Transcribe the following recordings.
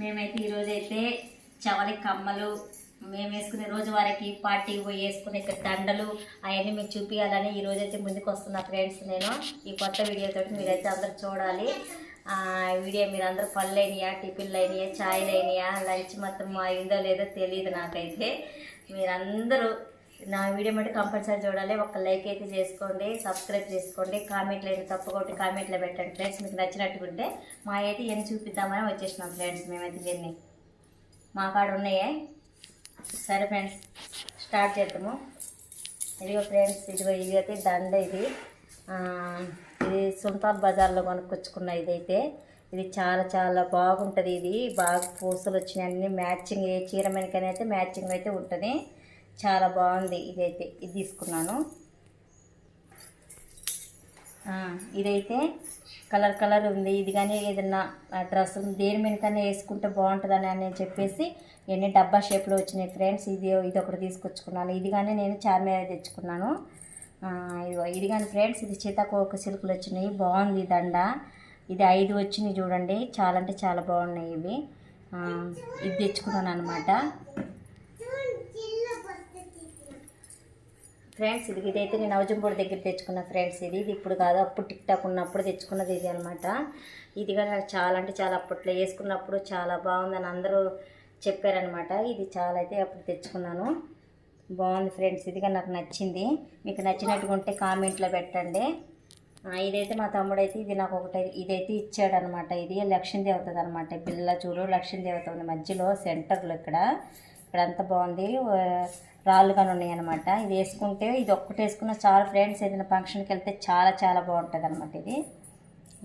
మేమైతే ఈరోజు అయితే చవలి కమ్మలు మేము వేసుకునే రోజు వారికి పార్టీ పోయి వేసుకునే దండలు అవన్నీ మీకు చూపించాలని ఈరోజు అయితే ముందుకు వస్తున్నా ఫ్రెండ్స్ నేను. ఈ కొత్త వీడియోతో మీరైతే అందరు చూడాలి. వీడియో మీరు అందరూ పళ్ళు అయినాయా టిఫిన్లు అయినాయా ఛాయ్లు అయినాయా లంచ్ మొత్తం అయిందో లేదో తెలియదు నాకైతే. మీరందరూ నా వీడియో మట్టి కంపల్సరీ చూడాలి. ఒక లైక్ అయితే చేసుకోండి సబ్స్క్రైబ్ చేసుకోండి. కామెంట్లు అయితే తప్పకొట్టి కామెంట్లో పెట్టండి ఫ్రెండ్స్. మీకు నచ్చినట్టుకుంటే మా అయితే ఎన్ని చూపిద్దామని వచ్చేసినాం ఫ్రెండ్స్ మేమైతే దీన్ని. మా కాడ ఉన్నాయే? సరే ఫ్రెండ్స్ స్టార్ట్ చేద్దాము. ఇదిగో ఫ్రెండ్స్ ఇదిగో ఇది అయితే దండ ఇది. ఇది సుల్తాన్ బజార్లో కొనుక్కొచ్చుకున్న ఇదైతే. ఇది చాలా చాలా బాగుంటుంది ఇది. బాగా పూసలు వచ్చినాయి అన్నీ మ్యాచింగ్ ఏ చీర మీదకైనా అయితే మ్యాచింగ్ అయితే ఉంటుంది. చాలా బాగుంది. ఇదైతే ఇది తీసుకున్నాను. ఇదైతే కలర్ కలర్ ఉంది. ఇది కానీ ఏదన్నా డ్రెస్ దేని మీదకన్నా వేసుకుంటే బాగుంటుందని అని చెప్పేసి ఎన్ని డబ్బా షేప్లో వచ్చినాయి ఫ్రెండ్స్. ఇది ఇది ఒకటి తీసుకొచ్చుకున్నాను. ఇది కానీ నేను చార్మీర తెచ్చుకున్నాను. ఇదిగో ఇది కానీ ఫ్రెండ్స్ ఇది సీతాకోక సిల్కులు వచ్చినాయి. బాగుంది దండ. ఇది ఐదు వచ్చినాయి చూడండి. చాలా అంటే చాలా బాగున్నాయి ఇవి. ఇది తెచ్చుకున్నాను అనమాట ఫ్రెండ్స్ ఇది ఇదైతే నేను అవజంపూడి దగ్గర తెచ్చుకున్న ఫ్రెండ్స్ ఇది. ఇది ఇప్పుడు కాదు అప్పుడు టిక్ టాక్ ఉన్నప్పుడు తెచ్చుకున్నది ఇది అనమాట ఇది కూడా నాకు చాలా అంటే చాలా అప్పట్లో వేసుకున్నప్పుడు చాలా బాగుందని అందరూ చెప్పారనమాట ఇది చాలా అయితే అప్పుడు తెచ్చుకున్నాను. బాగుంది ఫ్రెండ్స్ ఇదిగా నాకు నచ్చింది. మీకు నచ్చినట్టుగా ఉంటే కామెంట్లో పెట్టండి. ఇదైతే మా తమ్ముడు అయితే ఇది నాకు ఒకటి ఇదైతే ఇచ్చాడనమాట ఇది లక్ష్మీదేవి అనమాట పిల్ల చూడు లక్ష్మీదేవత ఉంది మధ్యలో సెంటర్లో ఇక్కడ. ఇక్కడ అంతా బాగుంది రాళ్ళు కానీ ఉన్నాయి అనమాట ఇది వేసుకుంటే ఇది ఒక్కటి వేసుకున్న చాలా ఫ్రెండ్స్ ఏదైనా ఫంక్షన్కి వెళ్తే చాలా చాలా బాగుంటుంది అనమాట ఇది.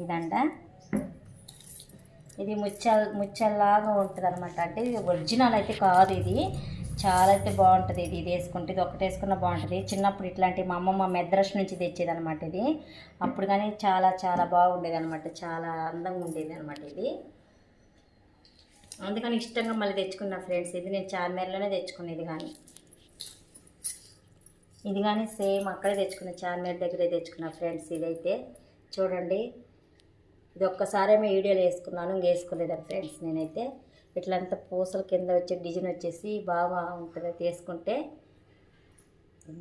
ఇదంట. ఇది ముచ్చల్ ముచ్చల్లాగా ఉంటుంది అనమాట అంటే ఇది ఒరిజినల్ అయితే కాదు ఇది. చాలా అయితే బాగుంటుంది ఇది. ఇది వేసుకుంటే ఇది ఒకటి వేసుకున్న బాగుంటుంది. చిన్నప్పుడు ఇట్లాంటి మా అమ్మమ్మ మెద్రస్ నుంచి తెచ్చేది అనమాట ఇది. అప్పుడు కానీ చాలా చాలా బాగుండేది అనమాట చాలా అందంగా ఉండేది అనమాట ఇది. అందుకని ఇష్టంగా మళ్ళీ తెచ్చుకున్నా ఫ్రెండ్స్ ఇది నేను చార్మేర్లోనే తెచ్చుకునేది కానీ. ఇది కానీ సేమ్ అక్కడే తెచ్చుకున్న చార్మినార్ దగ్గరే తెచ్చుకున్న ఫ్రెండ్స్ ఇదైతే. చూడండి. ఇది ఒక్కసారేమో వీడియోలో వేసుకున్నాను ఇంక వేసుకోలేదు ఫ్రెండ్స్ నేనైతే. ఇట్లంతా పూసల కింద వచ్చే డిజైన్ వచ్చేసి బాగా ఉంటుంది తీసుకుంటే వేసుకుంటే.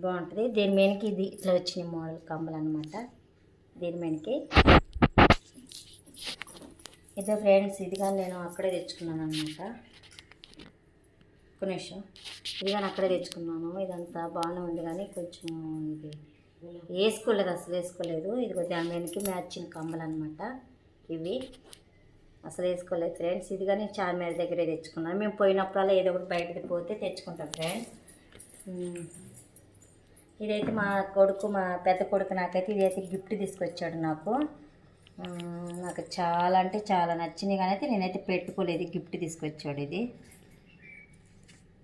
బాగుంటుంది. దీని మీదకి ఇది ఇట్లా వచ్చిన మోడల్ కమ్మలు అనమాట దీని మీదకి. ఇదే ఫ్రెండ్స్ ఇది కానీ నేను అక్కడే తెచ్చుకున్నాను అనమాట ఒక్క నిమిషం. ఇది కానీ అక్కడే తెచ్చుకున్నాను. ఇదంతా బాగానే ఉంది కానీ కొంచెం ఇది వేసుకోలేదు అసలు వేసుకోలేదు. ఇది దాని మీదకి మ్యాచింగ్ కమ్మలు అనమాట ఇవి అసలు వేసుకోలేదు ఫ్రెండ్స్. ఇది కానీ చార్మేర దగ్గరే తెచ్చుకున్నాను. మేము పోయినప్పుడల్లా ఏదో ఒకటి బయటకి పోతే తెచ్చుకుంటాం ఫ్రెండ్స్. ఇదైతే మా కొడుకు మా పెద్ద కొడుకు నాకైతే ఇదైతే గిఫ్ట్ తీసుకొచ్చాడు నాకు. నాకు చాలా అంటే చాలా నచ్చింది కానీ అయితే నేనైతే పెట్టుకోలేదు. గిఫ్ట్ తీసుకొచ్చాడు ఇది.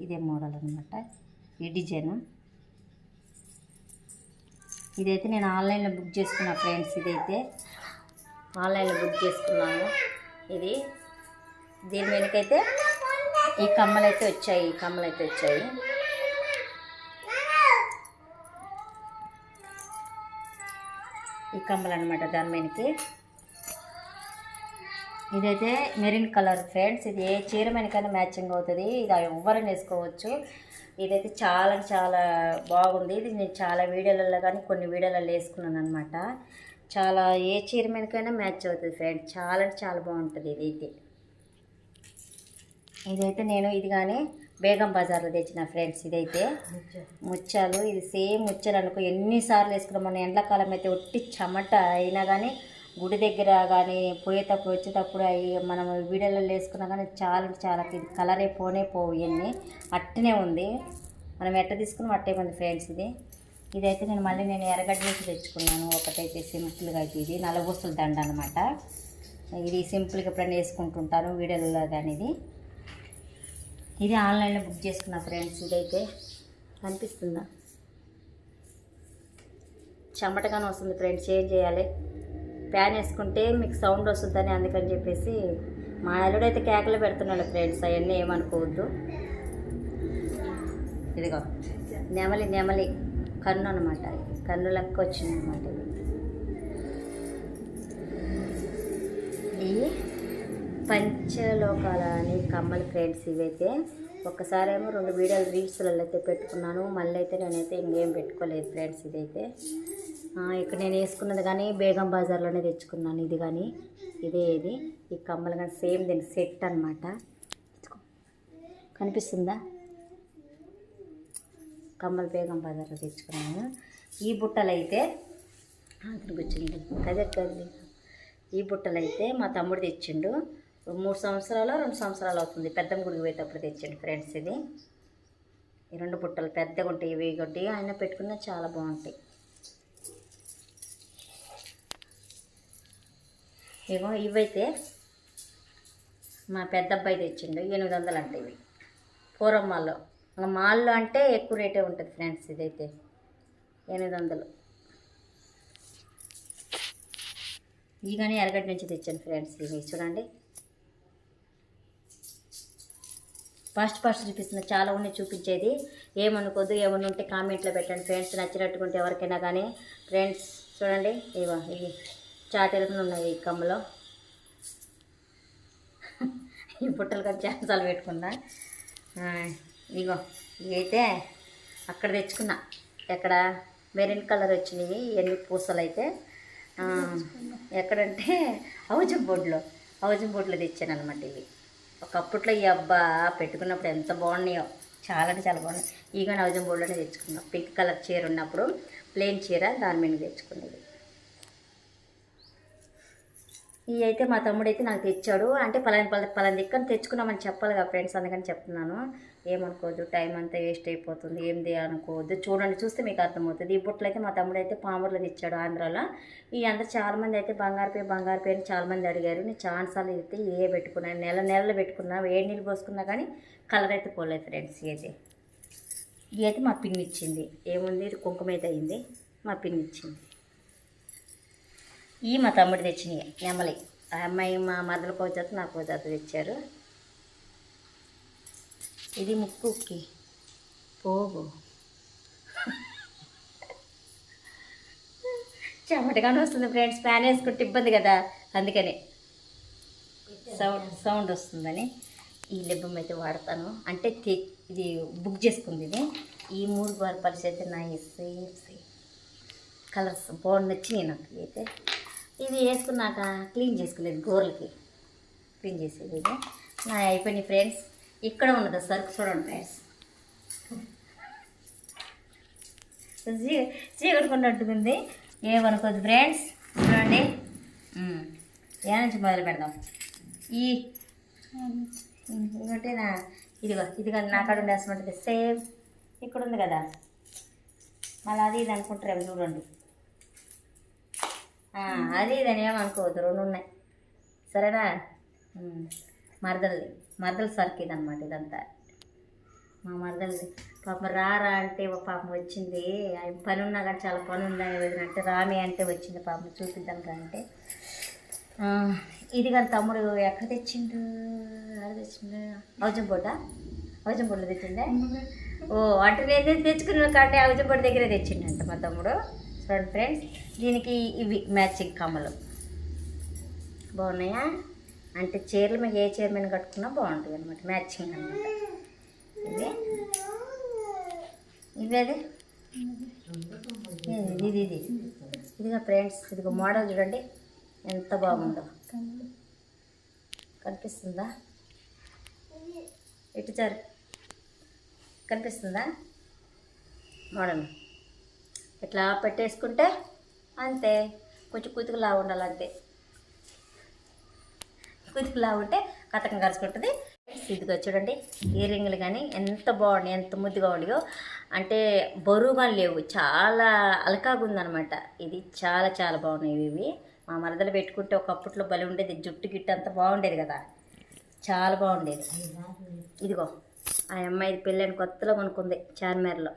ఇదే మోడల్ అనమాట ఈ డిజైన్. ఇదైతే నేను ఆన్లైన్లో బుక్ చేసుకున్నా ఫ్రెండ్స్ ఇదైతే ఆన్లైన్లో బుక్ చేసుకున్నాను. ఇది. దీని వెనకైతే ఈ కమ్మలు అయితే వచ్చాయి ఈ కమ్మలు అయితే వచ్చాయి. ఈ కమ్మలు అనమాట దాని మీదకి. ఇదైతే మెరిన్ కలర్ ఫ్రెండ్స్. ఇది ఏ చీర మీదకైనా మ్యాచింగ్ అవుతుంది. ఇది ఎవరైనా వేసుకోవచ్చు. ఇదైతే చాలా చాలా బాగుంది. ఇది నేను చాలా వీడియోలలో కానీ కొన్ని వీడియోలలో వేసుకున్నాను అనమాట చాలా ఏ చీర మీదకైనా మ్యాచ్ అవుతుంది ఫ్రెండ్స్. చాలా అంటే చాలా బాగుంటుంది ఇది అయితే ఇదైతే నేను ఇది కానీ బేగం బజార్లో తెచ్చిన ఫ్రెండ్స్ ఇదైతే. ముత్యాలు. ఇది సేమ్ ముత్యాలు అనుకో ఎన్నిసార్లు వేసుకున్నాం మన ఎండాకాలం అయితే ఒట్టి చెమట అయినా కానీ గుడి దగ్గర కానీ పోయేటప్పుడు వచ్చేటప్పుడు అవి మనం వీడియోలలో వేసుకున్నా కానీ చాలా చాలా కలరే పోనే పోవు ఇవన్నీ అట్టనే ఉంది. మనం ఎట్ట తీసుకున్నాం అట్టే ఉంది ఫ్రెండ్స్ ఇది. ఇదైతే నేను మళ్ళీ నేను ఎర్రగడ్డ నుంచి తెచ్చుకున్నాను. ఒకటైతే సింపుల్గా అయితే ఇది. నలగొస్తుల దండ అనమాట ఇది సింపుల్గా ఎప్పుడైనా వేసుకుంటుంటాను వీడియోలలో కానీ ఇది. ఇది ఆన్లైన్లో బుక్ చేసుకున్నా ఫ్రెండ్స్ ఇదైతే. కనిపిస్తుందా చెమటగానే వస్తుంది ఫ్రెండ్స్. ఏం చేయాలి? ప్యాన్ వేసుకుంటే మీకు సౌండ్ వస్తుందని అందుకని చెప్పేసి మా అల్లుడైతే కేకలు పెడుతున్నాడు ఫ్రెండ్స్ అవన్నీ ఏమనుకోవద్దు. ఇదిగో నెమలి నెమలి కన్ను అనమాట కన్ను లెక్క వచ్చింది అనమాట ఇది. పంచలోకాల అని కమ్మలు ఫ్రెండ్స్ ఇవైతే ఒక్కసారేమో రెండు వీడియోలు రీల్స్లలో అయితే పెట్టుకున్నాను. మళ్ళీ అయితే నేనైతే ఇంకేం పెట్టుకోలేదు ఫ్రెండ్స్ ఇదైతే. ఇక్కడ నేను వేసుకున్నది కానీ బేగం బజార్లోనే తెచ్చుకున్నాను. ఇది కానీ ఇదే ఇది. ఈ కమ్మలు కానీ సేమ్ దీని సెట్ అనమాట కనిపిస్తుందా? కమ్మలు బేగం బజార్లో తెచ్చుకున్నాను. ఈ బుట్టలు అయితే కూర్చుంది కదే కదండి ఈ బుట్టలు అయితే మా తమ్ముడు తెచ్చిండు. మూడు సంవత్సరాలు రెండు సంవత్సరాలు అవుతుంది. పెద్ద గుడికి పోయేటప్పుడు తెచ్చిండు ఫ్రెండ్స్ ఇది. ఈ రెండు బుట్టలు పెద్దగా ఉంటాయి ఇవి ఉంటాయి ఆయన పెట్టుకున్న చాలా బాగుంటాయి. ఇగో ఇవైతే మా పెద్ద అబ్బాయి తెచ్చిండు ఎనిమిది వందలు అంటే ఇవి. పూర్వం మాల్లో. ఇంకా మాల్లో అంటే ఎక్కువ రేటే ఉంటుంది ఫ్రెండ్స్ ఇదైతే. ఎనిమిది వందలు. ఈగానే కానీ ఎరగడ్డ నుంచి తెచ్చాను ఫ్రెండ్స్ ఇవి చూడండి. ఫస్ట్ ఫస్ట్ చూపిస్తున్న చాలా ఉన్నాయి చూపించేది. ఏమనుకోద్దు ఏమన్నా ఉంటే కామెంట్లో పెట్టండి ఫ్రెండ్స్. నచ్చినట్టుకుంటే ఎవరికైనా కానీ ఫ్రెండ్స్ చూడండి ఇవా ఇవి. చాటీలు ఉన్నాయి ఈ కమ్మలో. ఈ బుట్టలు కానీ చేసాలు పెట్టుకున్నా. ఇగో ఇవైతే అక్కడ తెచ్చుకున్నా. ఎక్కడ? మెరూన్ కలర్ వచ్చినాయి ఎన్ని పూసలు అయితే ఎక్కడంటే హౌజం బోర్డులో. హౌజం బోర్డులో తెచ్చాను అనమాట ఇవి. ఒకప్పట్లో ఈ అబ్బా పెట్టుకున్నప్పుడు ఎంత బాగున్నాయో. చాలా అంటే చాలా బాగున్నాయి. ఈగో కానీ హౌజం బోర్డులోనే తెచ్చుకున్నాం. పింక్ కలర్ చీర ఉన్నప్పుడు ప్లెయిన్ చీర దాని మీద తెచ్చుకున్నది. ఇవి అయితే మా తమ్ముడు అయితే నాకు తెచ్చాడు. అంటే పలాని పలాని పలాని దిక్కని తెచ్చుకున్నామని చెప్పాలి కదా ఫ్రెండ్స్ అందుకని చెప్తున్నాను. ఏమనుకోవద్దు టైం అంతా వేస్ట్ అయిపోతుంది. ఏంది అనుకోవద్దు. చూడండి చూస్తే మీకు అర్థమవుతుంది. ఈ బుట్టలు అయితే మా తమ్ముడు అయితే పాముర్లో తెచ్చాడు ఆంధ్రాలో. ఈ అందరు చాలామంది అయితే బంగారు పే బంగారు పే అని చాలామంది అడిగారు. నేను చాలాసార్లు అయితే ఏ పెట్టుకున్నాను నెల నెలలు పెట్టుకున్నా వేడి నీళ్ళు పోసుకున్నా కానీ కలర్ అయితే పోలేదు ఫ్రెండ్స్ ఇది ఇది అయితే మా పిన్ని ఇచ్చింది. ఏముంది? కుంకుమ అయితే అయింది. మా పిన్ని ఇచ్చింది. ఈ మా తమ్ముడు తెచ్చినాయి నెమలి. ఆ అమ్మాయి మా మదల కోజాత నా నాకు తెచ్చారు. ఇది ముక్కుకి పోగు. చెమటగానే వస్తుంది ఫ్రెండ్స్ ఫ్యాన్ వేసుకుంటే ఇబ్బంది కదా అందుకని. సౌండ్ సౌండ్ వస్తుందని ఈ లిబ్బం అయితే వాడతాను. అంటే ఇది బుక్ చేసుకుంది ఇది. ఈ మూడు పర్పల్స్ అయితే నా ఇస్తే కలర్స్ బాగుంది నచ్చినాయి నాకు అయితే ఇది వేసుకున్నాక క్లీన్ చేసుకోలేదు గోర్లకి. క్లీన్ చేసేది ఇది. నా అయిపోయినాయి ఫ్రెండ్స్. ఇక్కడ ఉన్నది సరుకు చూడండి ఫ్రెండ్స్. చీకట్టుకున్నట్టుకుంది ఏమనుకోదు ఫ్రెండ్స్. చూడండి. ఏ నుంచి మొదలు పెడదాం? ఈ ఇంకోటి నా ఇదిగో ఇది కానీ నా కాడ ఉండేసమంటే సేమ్ ఇక్కడ ఉంది కదా. మళ్ళీ అది ఇది అనుకుంటారు చూడండి. అది ఇదని ఏమనుకోవద్దు రెండు ఉన్నాయి సరేనా? మరదల్ది. మరదల సర్కి ఇదనమాట ఇదంతా. మా మరదల్ది. పాపం రారా అంటే ఒక పాపం వచ్చింది. ఆయన పని ఉన్నా కానీ చాలా పని ఉందని వదినంటే రామి అంటే వచ్చింది పాపం. చూపిద్దాం రా అంటే. ఇది కానీ తమ్ముడు ఎక్కడ తెచ్చిండు? ఎక్కడ తెచ్చిండు? ఔజంపోట ఔజంపోట్లో తెచ్చిండే? ఓ అంటే నేను తెచ్చుకున్న కాబట్టి ఔజంపోట దగ్గరే తెచ్చిండంట మా తమ్ముడు. చూడండి ఫ్రెండ్స్ దీనికి ఇవి మ్యాచింగ్ కమ్మలు. బాగున్నాయా? అంటే చీరలు మీకు ఏ చీర మీద కట్టుకున్నా బాగుంటుంది అనమాట మ్యాచింగ్ అనమాట ఇది ఇవి అది ఇది ఇది ఇది. ఇదిగా ఫ్రెండ్స్ ఇదిగో మోడల్ చూడండి ఎంత బాగుందో. కనిపిస్తుందా? ఇటు చారు కనిపిస్తుందా? మోడల్. ఇట్లా పెట్టేసుకుంటే అంతే. కొంచెం కుతుకులా ఉండాలంతే. కుతుకులా ఉంటే కథకం కలుసుకుంటుంది. ఇదిగో చూడండి ఇయర్ రింగులు కానీ ఎంత బాగున్నాయి ఎంత ముద్దుగా ఉన్నాయో. అంటే బరువుగా లేవు చాలా అలకాగా ఉందనమాట ఇది చాలా చాలా బాగున్నాయి ఇవి. మా మరదలు పెట్టుకుంటే ఒకప్పట్లో బలి ఉండేది జుట్టు గిట్టు అంత బాగుండేది కదా. చాలా బాగుండేది. ఇదిగో ఆ అమ్మాయి పెళ్ళని కొత్తలో కొనుక్కుంది చార్మేర్లో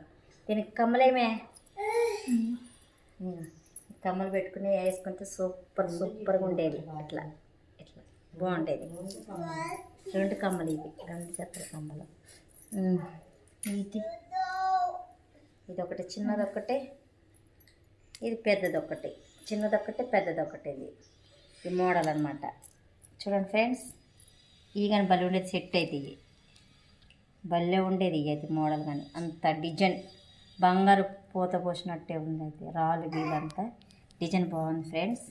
దీనికి కమ్మలేమే? కమ్మలు పెట్టుకుని వేసుకుంటే సూపర్ సూపర్గా ఉండేది ఇట్లా ఇట్లా. బాగుండేది. రెండు కమ్మలు ఇవి రెండు చెత్తల కమ్మలు. ఇది ఇది. ఒకటి చిన్నది ఒకటి ఇది పెద్దది ఒకటి చిన్నది ఒకటి పెద్దది ఒకటి ఇది. ఈ మోడల్ అనమాట చూడండి ఫ్రెండ్స్ ఈ కానీ భలే ఉండేది సెట్ అయితే ఇవి భలే ఉండేది ఇది అయితే మోడల్ కానీ అంత డిజైన్. బంగారు పూత పోసినట్టే ఉంది రాళ్ళు వీళ్ళంతా. డిజైన్ బాగుంది ఫ్రెండ్స్.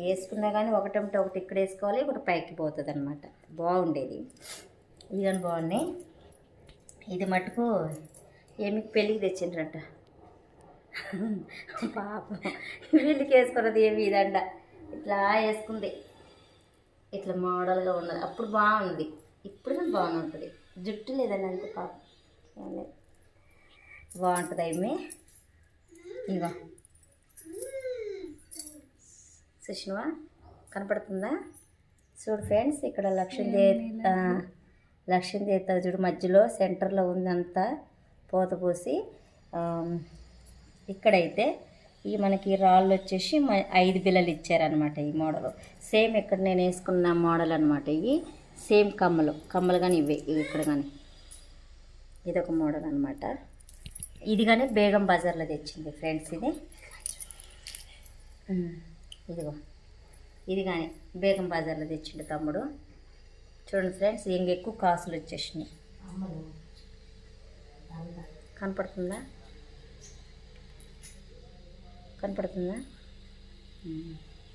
వేసుకున్నా కానీ ఒకటంటే ఒకటి ఇక్కడ వేసుకోవాలి ఒకటి పైకి పోతుంది అనమాట బాగుండేది. ఇవి కానీ బాగున్నాయి ఇది మటుకు ఏమి పెళ్ళికి తెచ్చిండ్రంట. పాపం. వీళ్ళకి వేసుకున్నది ఏమి ఇదండ ఇట్లా వేసుకుంది. ఇట్లా మోడల్గా ఉన్నది. అప్పుడు బాగుంది. ఇప్పుడు బాగుంటుంది జుట్టు లేదండి అంతే పాపం. ఏం లేదు. బాగుంటుంది అమ్మి ఇగో సుష్నువా కనపడుతుందా? చూడు ఫ్రెండ్స్ ఇక్కడ లక్ష్మీదేవి లక్ష్మీదేవి చూడు మధ్యలో సెంటర్లో ఉందంతా పూత పోసి ఇక్కడైతే ఈ మనకి రాళ్ళు వచ్చేసి ఐదు బిల్లలు ఇచ్చారనమాట ఈ మోడల్. సేమ్ ఇక్కడ నేను వేసుకున్న మోడల్ అనమాట ఇవి. సేమ్ కమ్మలు. కమ్మలు కానీ ఇవే ఇవి ఇక్కడ కానీ ఇదొక మోడల్ అనమాట ఇది కానీ బేగం బజార్లో తెచ్చింది ఫ్రెండ్స్ ఇది. ఇదిగో. ఇది కానీ బేగం బజార్లో తెచ్చిండు తమ్ముడు. చూడండి ఫ్రెండ్స్ ఇంక ఎక్కువ కాసులు వచ్చేసినాయి. కనపడుతుందా? కనపడుతుందా?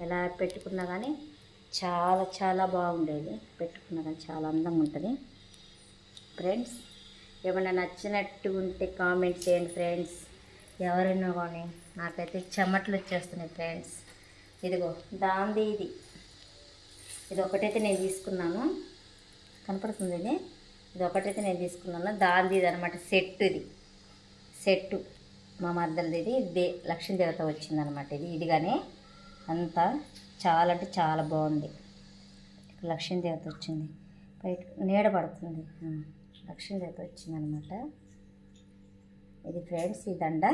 ఎలా పెట్టుకున్నా కానీ చాలా చాలా బాగుండేది. పెట్టుకున్నా కానీ చాలా అందంగా ఉంటుంది. ఫ్రెండ్స్ ఏమైనా నచ్చినట్టు ఉంటే కామెంట్ చేయండి ఫ్రెండ్స్. ఎవరైనా కానీ నాకైతే చెమట్లు వచ్చేస్తున్నాయి ఫ్రెండ్స్. ఇదిగో దాంది ఇది. ఇది ఒకటైతే నేను తీసుకున్నాను. కనపడుతుంది ఇది? ఇది ఒకటైతే నేను తీసుకున్నాను. దాంది ఇది అనమాట సెట్ ఇది. సెట్టు. మా మద్దలది ఇది. దే లక్ష్మీ దేవత వచ్చిందనమాట ఇది. ఇది కానీ అంతా చాలా అంటే చాలా బాగుంది. లక్ష్మీ దేవత వచ్చింది. బయట నీడ పడుతుంది. లక్ష్మీదేవత వచ్చిందనమాట. ఇది ఫ్రెండ్స్ ఈ దండ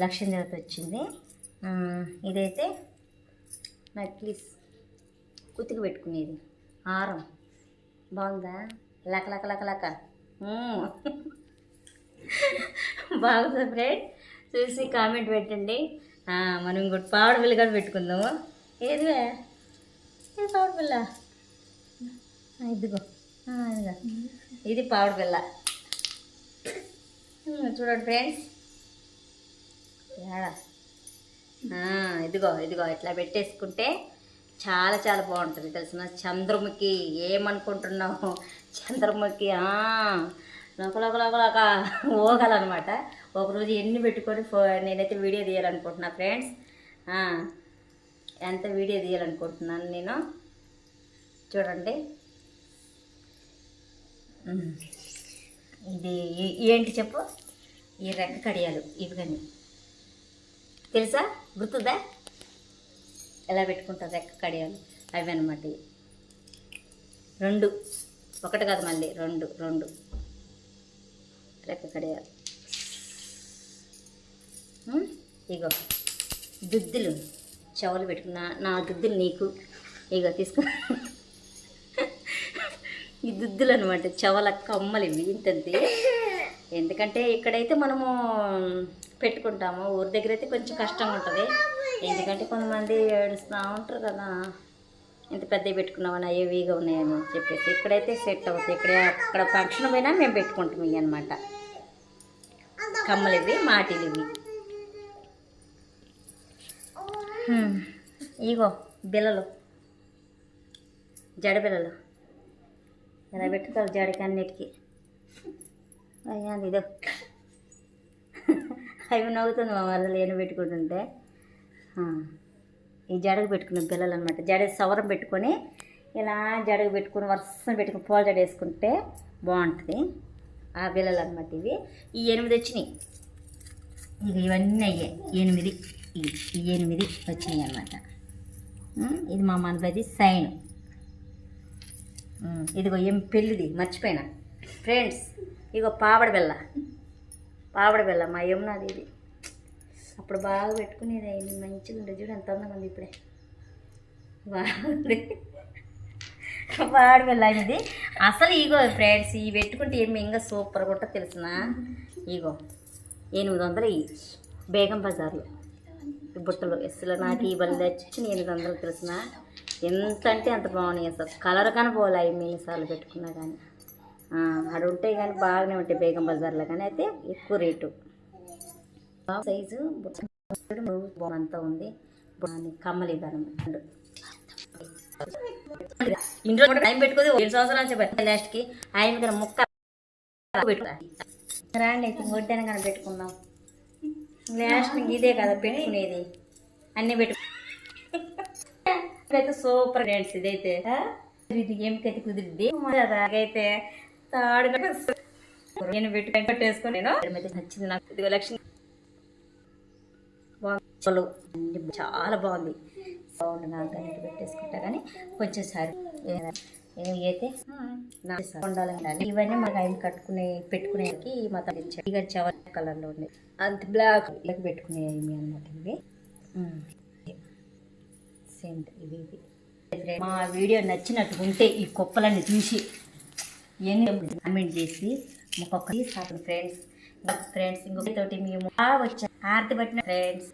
లక్ష్మీదేవత వచ్చింది. ఇదైతే నక్లీస్ కుతికి పెట్టుకునేది. హారం. బాగుందా? లక లక లక లక. బాగుందా ఫ్రెండ్? చూసి కామెంట్ పెట్టండి. మనం ఇంకోటి పావడ బిల్లు కూడా పెట్టుకుందాము. ఏదివే? ఇది పావడ బిల్ల ఇదిగో. ఆ, ఇదిగో. ఇది పావడ బిల్ల చూడండి ఫ్రెండ్స్. ఏడా? ఇదిగో ఇదిగో ఇట్లా పెట్టేసుకుంటే చాలా చాలా బాగుంటుంది తెలిసిన? చంద్రముఖి ఏమనుకుంటున్నావు? చంద్రముఖి లోక లోక లోక లోక ఓగాలన్నమాట. ఒకరోజు ఎన్ని పెట్టుకొని ఫో నేనైతే వీడియో తీయాలనుకుంటున్నా ఫ్రెండ్స్. ఎంత వీడియో తీయాలనుకుంటున్నాను నేను? చూడండి. ఇది ఏంటి చెప్పు? ఈ రెక్క కడియాలు ఇవి కానీ తెలుసా? గుర్తుందా? ఎలా పెట్టుకుంటారు రెక్క కడియాలు? అవి అనమాట రెండు. ఒకటి కాదు మళ్ళీ. రెండు రెండు. రెక్క కడియాలు. ఇగో. దుద్దులు. చెవులు పెట్టుకున్నా. నా దుద్దులు నీకు. ఇగో తీసుకున్నా ఈ దుద్దులు అనమాట చవల కమ్మలు ఇవి ఇంతంతే. ఎందుకంటే ఇక్కడైతే మనము పెట్టుకుంటాము ఊరి దగ్గర అయితే కొంచెం కష్టంగా ఉంటుంది ఎందుకంటే కొంతమంది ఏడుస్తూ ఉంటారు కదా ఇంత పెద్దవి పెట్టుకున్నామని అయ్యేవిగా ఉన్నాయని చెప్పేసి ఇక్కడైతే సెట్ అవుతాయి. ఇక్కడ అక్కడ ఫంక్షన్ పోయినా మేము పెట్టుకుంటాం ఇవి అనమాట కమ్మలు ఇవి మాటిలు ఇవి ఇగో బిల్లలు జడబిల్లలు ఇలా పెట్టుకోవాలి జడకి అన్నిటికీ అయ్యా ఇదో. అవి నవ్వుతుంది మా వాళ్ళు లేని పెట్టుకుంటుంటే. ఈ జడకు పెట్టుకున్న బిల్లలు అనమాట జడ సవరం పెట్టుకొని ఇలా జడకు పెట్టుకుని వర్షం పెట్టుకుని పూల జడ వేసుకుంటే బాగుంటుంది. ఆ బిల్లలు అనమాట ఇవి. ఈ ఎనిమిది వచ్చినాయి. ఇక ఇవన్నీ అయ్యాయి. ఎనిమిది. ఈ ఎనిమిది వచ్చినాయి అనమాట ఇది మా మనది సైన్. ఇదిగో ఏం పెళ్ళిది మర్చిపోయినా. ఫ్రెండ్స్ ఇగో పావడ బెల్ల. పావడ బెల్ల మా యమునాది ఇది. అప్పుడు బాగా పెట్టుకునేది అయింది మంచిగా ఉండేది చూడు ఎంత అందంగా ఉంది ఇప్పుడే. బాగుంది పావడ బెల్ల ఇది అసలు ఇగో ఫ్రెండ్స్ ఇవి పెట్టుకుంటే ఏమి ఇంకా సూపర్గా కూడా తెలిసిన? ఇగో ఎనిమిది వందలు ఇవి బేగం బజార్లో. బుట్టలు. అసలు నాకు ఈ బలి తెచ్చి ఎనిమిది వందలు తెలిసిన? ఎంత అంటే అంత బాగున్నాయి అసలు. కలర్ కానీ పోలాయి అవి పెట్టుకున్నా కానీ. అక్కడ ఉంటాయి కానీ బాగానే ఉంటాయి బేగం బజార్లో కానీ. అయితే ఎక్కువ రేటు. సైజు అంతా ఉంది. కమ్మలి దాని ఇంట్లో టైం పెట్టుకోదు. ఏడు సంవత్సరాలు చెప్పారు లాస్ట్కి ఆయన కానీ ముక్క రాండి అయితే వడ్డాను కానీ పెట్టుకుందాం. లాస్ట్ ఇదే కదా పెట్టుకునేది. అన్నీ పెట్టు అయితే సూపర్ ఫ్రెండ్స్ ఇదైతే. ఇది ఏమికైతే కుదిరిద్ది అలాగైతే తాడు నేను పెట్టి పెట్టేసుకొని నేను నచ్చింది నాకు. ఇది లక్ష్మి. చలో. చాలా బాగుంది. బాగుంది నాకు పెట్టేసుకుంటా కానీ కొంచెం సారి అయితే? ఉండాలండి ఇవన్నీ మాకు ఆయన కట్టుకునే పెట్టుకునేకి మా తల్లి ఇచ్చాడు. ఇక కలర్లో ఉంది. అంత బ్లాక్ ఇలా పెట్టుకునేవి అనమాట ఇవి. సెంట్ ఇవి ఇవి మా వీడియో నచ్చినట్టు ఉంటే ఈ కుప్పలన్నీ చూసి ఎన్ని కామెంట్ చేసి ఒక్కొక్కరి ఫ్రెండ్స్ ఫ్రెండ్స్ ఇంకొకటి మేము వచ్చా. ఆర్తి పట్టిన ఫ్రెండ్స్